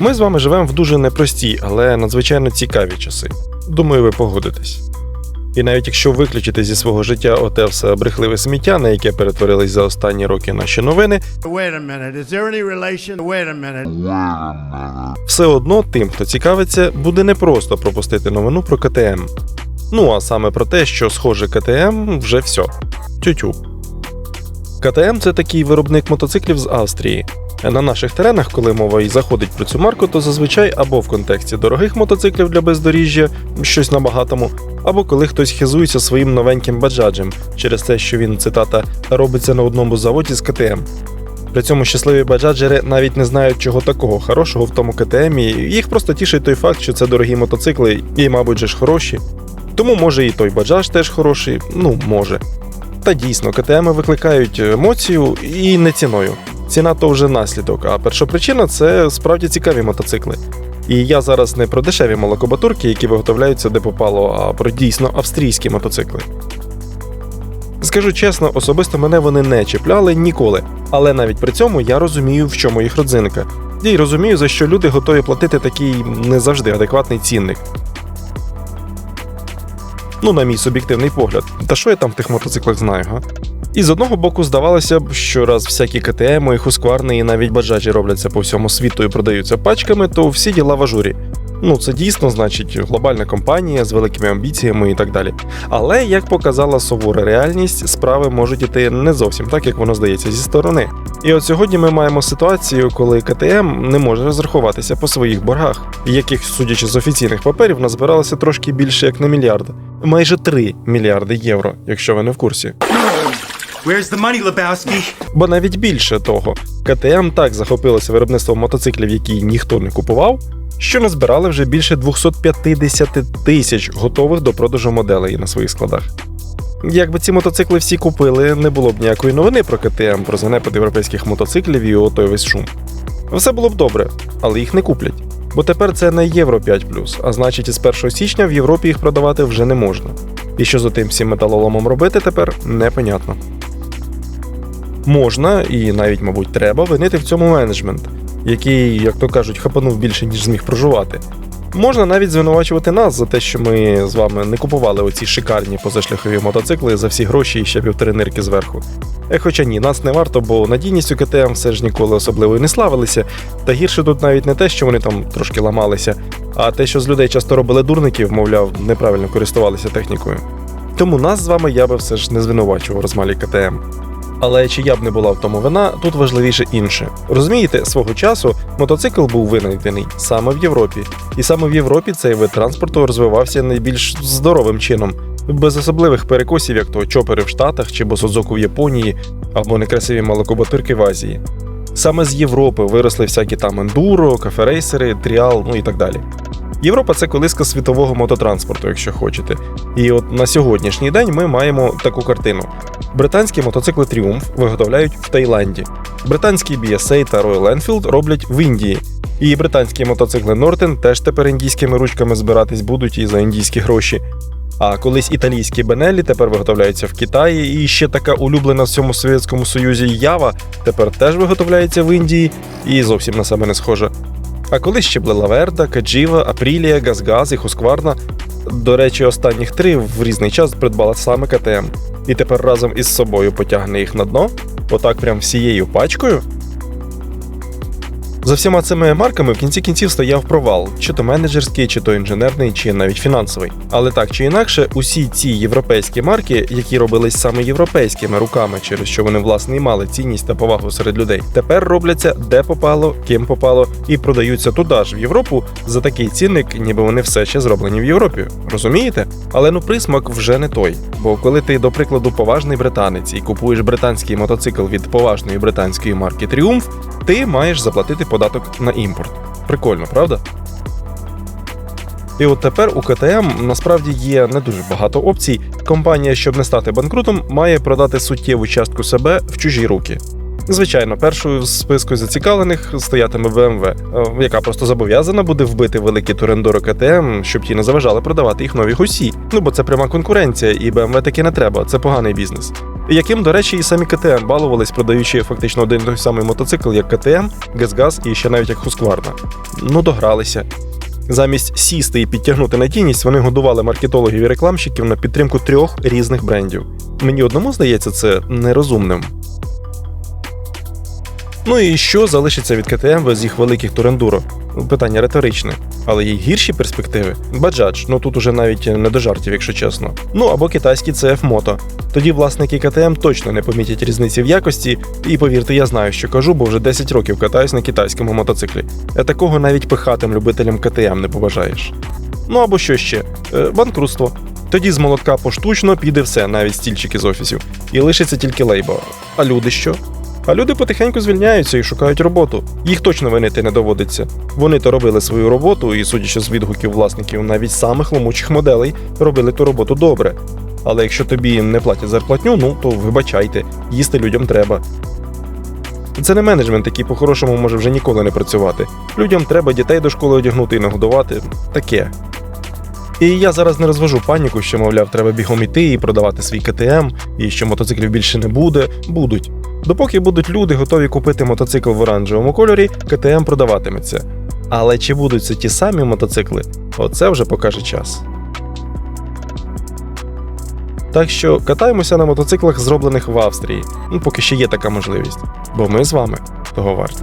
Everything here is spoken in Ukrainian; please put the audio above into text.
Ми з вами живемо в дуже непрості, але надзвичайно цікаві часи. Думаю, ви погодитесь. І навіть якщо виключити зі свого життя оте все брехливе сміття, на яке перетворились за останні роки наші новини, все одно тим, хто цікавиться, буде непросто пропустити новину про КТМ. Ну а саме про те, що схоже КТМ вже все. Тютю. КТМ це такий виробник мотоциклів з Австрії. На наших теренах, коли мова і заходить про цю марку, то зазвичай або в контексті дорогих мотоциклів для бездоріжжя, щось на багатому, або коли хтось хизується своїм новеньким баджаджем через те, що він, цитата, робиться на одному заводі з КТМ. При цьому щасливі баджаджери навіть не знають чого такого хорошого в тому КТМ, і їх просто тішить той факт, що це дорогі мотоцикли, і, мабуть, же ж хороші. Тому може і той баджаж теж хороший, ну може. Та дійсно, КТМ викликають емоцію і не ціною. Ціна то вже наслідок, а першопричина це справді цікаві мотоцикли. І я зараз не про дешеві молокобатурки, які виготовляються де попало, а про дійсно австрійські мотоцикли. Скажу чесно, особисто мене вони не чіпляли ніколи, але навіть при цьому я розумію, в чому їх родзинка. І розумію, за що люди готові платити такий не завжди адекватний цінник. Ну, на мій суб'єктивний погляд. Та що я там в тих мотоциклах знаю, га? І з одного боку, здавалося б, що раз всякі КТМ, і хускварни і навіть баджаджі робляться по всьому світу і продаються пачками, то всі діла в ажурі. Ну, це дійсно значить глобальна компанія з великими амбіціями і так далі. Але як показала сувора реальність, справи можуть іти не зовсім так, як воно здається зі сторони. І от сьогодні ми маємо ситуацію, коли КТМ не може розрахуватися по своїх боргах, яких, судячи з офіційних паперів, назбиралося трошки більше як на мільярд, майже 3 мільярди євро, якщо ви не в курсі. Where's the money, Lebowski? Бо навіть більше того, КТМ так захопилося виробництвом мотоциклів, які ніхто не купував, що назбирали вже більше 250 тисяч готових до продажу моделей на своїх складах. Якби ці мотоцикли всі купили, не було б ніякої новини про КТМ, про занепад європейських мотоциклів і отой весь шум. Все було б добре, але їх не куплять. Бо тепер це не Євро 5 а значить, із 1 січня в Європі їх продавати вже не можна. І що з тим всім металоломом робити тепер, непонятно. Можна і навіть, мабуть, треба винити в цьому менеджмент, який, як то кажуть, хапанув більше, ніж зміг прожувати. Можна навіть звинувачувати нас за те, що ми з вами не купували оці шикарні позашляхові мотоцикли за всі гроші і ще півтори нирки зверху. Е, хоча ні, нас не варто, бо надійністю КТМ все ж ніколи особливо і не славилися. Та гірше тут навіть не те, що вони там трошки ламалися, а те, що з людей часто робили дурників, мовляв, неправильно користувалися технікою. Тому нас з вами я би все ж не звинувачував розмалі КТМ. Але чия б не була в тому вина, тут важливіше інше. Розумієте, свого часу мотоцикл був винайдений саме в Європі, і саме в Європі цей вид транспорту розвивався найбільш здоровим чином, без особливих перекосів, як то чопери в Штатах чи босозоку в Японії або некрасиві молокобатирки в Азії. Саме з Європи виросли всякі там ендуро, каферейсери, тріал, ну і так далі. Європа це колиска світового мототранспорту, якщо хочете. І от на сьогоднішній день ми маємо таку картину: британські мотоцикли Triumph виготовляють в Таїланді, британські BSA та Royal Enfield роблять в Індії. І британські мотоцикли Norton теж тепер індійськими ручками збиратись будуть і за індійські гроші. А колись італійські Бенелі тепер виготовляються в Китаї, і ще така улюблена в всьому Совєтському Союзі Ява тепер теж виготовляється в Індії і зовсім на себе не схожа. А коли ще були Лаверда, Каджіва, Апрілія, Газгаз і Хускварна. До речі, останніх три в різний час придбала саме КТМ. І тепер разом із собою потягне їх на дно, отак прям всією пачкою. За всіма цими марками в кінці кінців стояв провал, чи то менеджерський, чи то інженерний, чи навіть фінансовий. Але так чи інакше, усі ці європейські марки, які робились саме європейськими руками, через що вони власне і мали цінність та повагу серед людей, тепер робляться де попало, ким попало, і продаються туди ж в Європу за такий цінник, ніби вони все ще зроблені в Європі. Розумієте? Але ну присмак вже не той. Бо коли ти, до прикладу, поважний британець і купуєш британський мотоцикл від поважної британської марки Triumph, ти маєш заплатити податок на імпорт. Прикольно, правда? І от тепер у КТМ насправді є не дуже багато опцій. Компанія, щоб не стати банкрутом, має продати суттєву частку себе в чужі руки. Звичайно, першою в списку зацікавлених стоятиме BMW, е, яка просто зобов'язана буде вбити великі турендоро КТМ, щоб ті не заважали продавати їх нові гусі. Ну бо це пряма конкуренція, і BMW таки не треба, це поганий бізнес. Яким, до речі, і самі КТМ балувались, продаючи фактично один той самий мотоцикл, як КТМ, Газгаз і ще навіть як Husqvarna. Ну, догралися. Замість сісти і підтягнути надійність, вони годували маркетологів і рекламщиків на підтримку трьох різних брендів. Мені одному здається це нерозумним. Ну і що залишиться від КТМ без їх великих турендуро? Питання риторичне. Але є гірші перспективи. Баджадж, ну тут уже навіть не до жартів, якщо чесно. Ну або китайський CF Moto. Тоді власники КТМ точно не помітять різниці в якості, і повірте, я знаю, що кажу, бо вже 10 років катаюсь на китайському мотоциклі. А такого навіть пихатим любителям КТМ не побажаєш. Ну або що ще? Е, банкрутство. Тоді з молотка поштучно піде все, навіть стільчики з офісів. І лишиться тільки лейба. А люди що? А люди потихеньку звільняються і шукають роботу. Їх точно винити не доводиться. Вони то робили свою роботу, і, судячи з відгуків власників навіть самих ломучих моделей, робили ту роботу добре. Але якщо тобі не платять зарплатню, ну то вибачайте, їсти людям треба. Це не менеджмент, який по-хорошому може вже ніколи не працювати. Людям треба дітей до школи одягнути і нагодувати. Таке. І я зараз не розвожу паніку, що, мовляв, треба бігом іти і продавати свій КТМ, і що мотоциклів більше не буде. Будуть. Допоки будуть люди готові купити мотоцикл в оранжевому кольорі, КТМ продаватиметься. Але чи будуть це ті самі мотоцикли? Оце вже покаже час. Так що катаємося на мотоциклах, зроблених в Австрії, ну поки ще є така можливість, бо ми з вами того варті.